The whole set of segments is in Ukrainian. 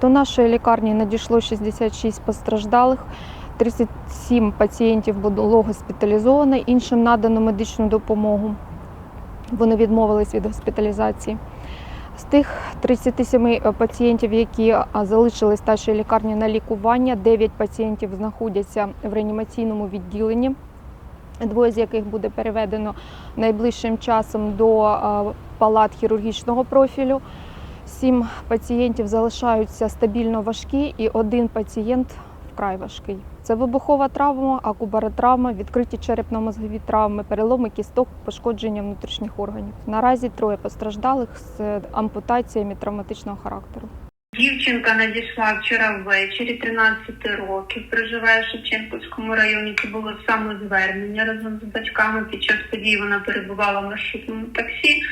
До нашої лікарні надійшло 66 постраждалих. 37 пацієнтів було госпіталізовано, іншим надано медичну допомогу. Вони відмовились від госпіталізації. З тих 37 пацієнтів, які залишились в нашій лікарні на лікування, 9 пацієнтів знаходяться в реанімаційному відділенні, двоє з яких буде переведено найближчим часом до палат хірургічного профілю. Сім пацієнтів залишаються стабільно важкі, і один пацієнт вкрай важкий. Це вибухова травма, акубаротравма, відкриті черепно-мозгові травми, переломи кісток, пошкодження внутрішніх органів. Наразі троє постраждалих з ампутаціями травматичного характеру. Дівчинка надійшла вчора ввечері, 13 років, проживає в Шевченківському районі. Це було самозвернення разом з батьками. Під час події вона перебувала в маршрутному таксі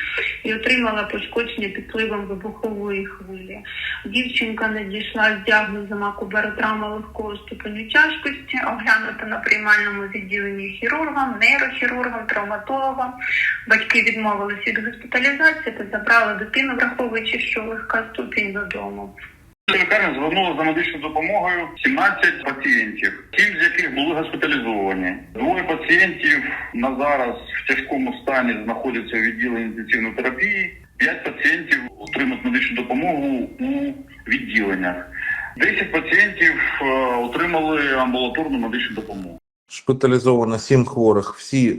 і отримала пошкодження під впливом вибухової хвилі. Дівчинка надійшла з діагнозом акубаротравма легкого ступеню тяжкості, оглянута на приймальному відділенні хірургом, нейрохірургом, травматологом. Батьки відмовились від госпіталізації та забрали дитину, враховуючи, що легка ступінь додому. Лікарня звернула за медичною допомогою 17 пацієнтів, сім з яких були госпіталізовані. Двоє пацієнтів на зараз в тяжкому стані знаходяться у відділенні інтенсивної терапії. П'ять пацієнтів отримують медичну допомогу у відділеннях. Десять пацієнтів е, отримали амбулаторну медичну допомогу. шпиталізовано 7 хворих, всі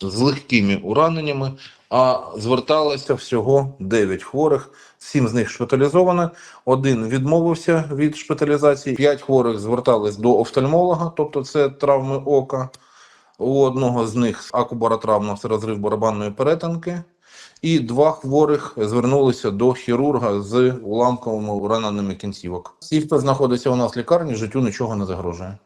з легкими ураненнями, а зверталося всього 9 хворих, 7 з них шпиталізовано, один відмовився від шпиталізації, 5 хворих звертались до офтальмолога, тобто це травми ока. У одного з них акубаротравма це розрив барабанної перетинки, і два хворих звернулися до хірурга з уламковими раненими кінцівок. Всі, хто знаходиться у нас в лікарні, життю нічого не загрожує.